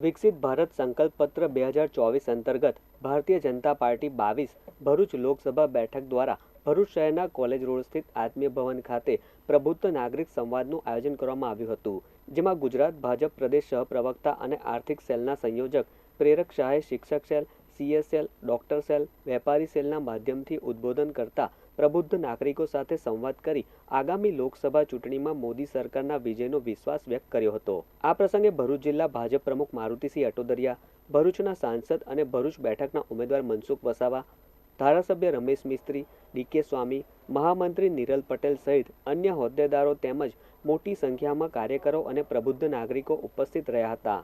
વિકસિત ભારત સંકલ્પ પત્ર બે હજાર ચોવીસ અંતર્ગત ભારતીય જનતા પાર્ટી બાવીસ ભરૂચ લોકસભા બેઠક દ્વારા ભરૂચ શહેરના કોલેજ રોડ સ્થિત આત્મીય ભવન ખાતે પ્રબુદ્ધ નાગરિક સંવાદનું આયોજન કરવામાં આવ્યું હતું, જેમાં ગુજરાત ભાજપ પ્રદેશ સહપ્રવક્તા અને આર્થિક સેલના સંયોજક પ્રેરક શાહે શિક્ષક સેલ સીએસએલ ડોક્ટર સેલ, વેપારી સેલના માધ્યમથી ઉદ્બોધન કરતા પ્રબુદ્ધ નાગરિકો સાથે સંવાદ કરી આગામી લોકસભા ચૂંટણીમાં મોદી સરકારના વિજયનો વિશ્વાસ વ્યક્ત કર્યો હતો. આ પ્રસંગે ભરૂચ જિલ્લા ભાજપ પ્રમુખ મારુતિસિંહ અટોદરિયા, ભરૂચના સાંસદ અને ભરૂચ બેઠકના ઉમેદવાર મનસુખ વસાવા, ધારાસભ્ય રમેશ મિસ્ત્રી, ડીકે સ્વામી, મહામંત્રી નિરલ પટેલ સહિત અન્ય હોદ્દેદારો તેમજ મોટી સંખ્યામાં કાર્યકરો અને પ્રબુદ્ધ નાગરિકો ઉપસ્થિત રહ્યા હતા.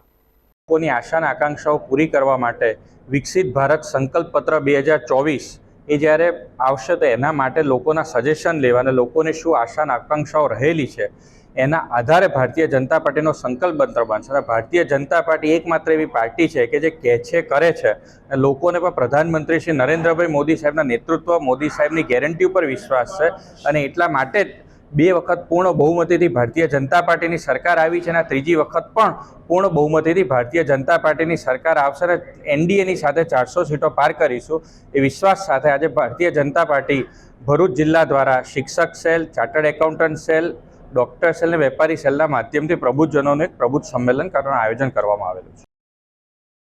લોકોની આશાના આકાંક્ષાઓ પૂરી કરવા માટે વિકસિત ભારત સંકલ્પ પત્ર બે હજાર ચોવીસ એ જ્યારે આવશે તો એના માટે લોકોના સજેશન લેવા અને લોકોને શું આશાના આકાંક્ષાઓ રહેલી છે એના આધારે ભારતીય જનતા પાર્ટીનો સંકલ્પપત્ર બનશે. અને ભારતીય જનતા પાર્ટી એકમાત્ર એવી પાર્ટી છે કે જે કહે છે, કરે છે. અને લોકોને પણ પ્રધાનમંત્રી શ્રી નરેન્દ્રભાઈ મોદી સાહેબના નેતૃત્વ મોદી સાહેબની ગેરંટી ઉપર વિશ્વાસ છે. અને એટલા માટે જ બે વખત પૂર્ણ બહુમતીથી ભારતીય જનતા પાર્ટીની સરકાર આવી છે અને ત્રીજી વખત પણ પૂર્ણ બહુમતીથી ભારતીય જનતા પાર્ટીની સરકાર આવશે અને એનડીએની સાથે ચારસો સીટો પાર કરીશું. એ વિશ્વાસ સાથે આજે ભારતીય જનતા પાર્ટી ભરૂચ જિલ્લા દ્વારા શિક્ષક cell, chartered accountant cell, doctor cell અને વેપારી સેલના માધ્યમથી પ્રબુદ્ધજનોનું એક પ્રબુદ્ધ સંમેલન કરવાનું આયોજન કરવામાં આવેલું છે.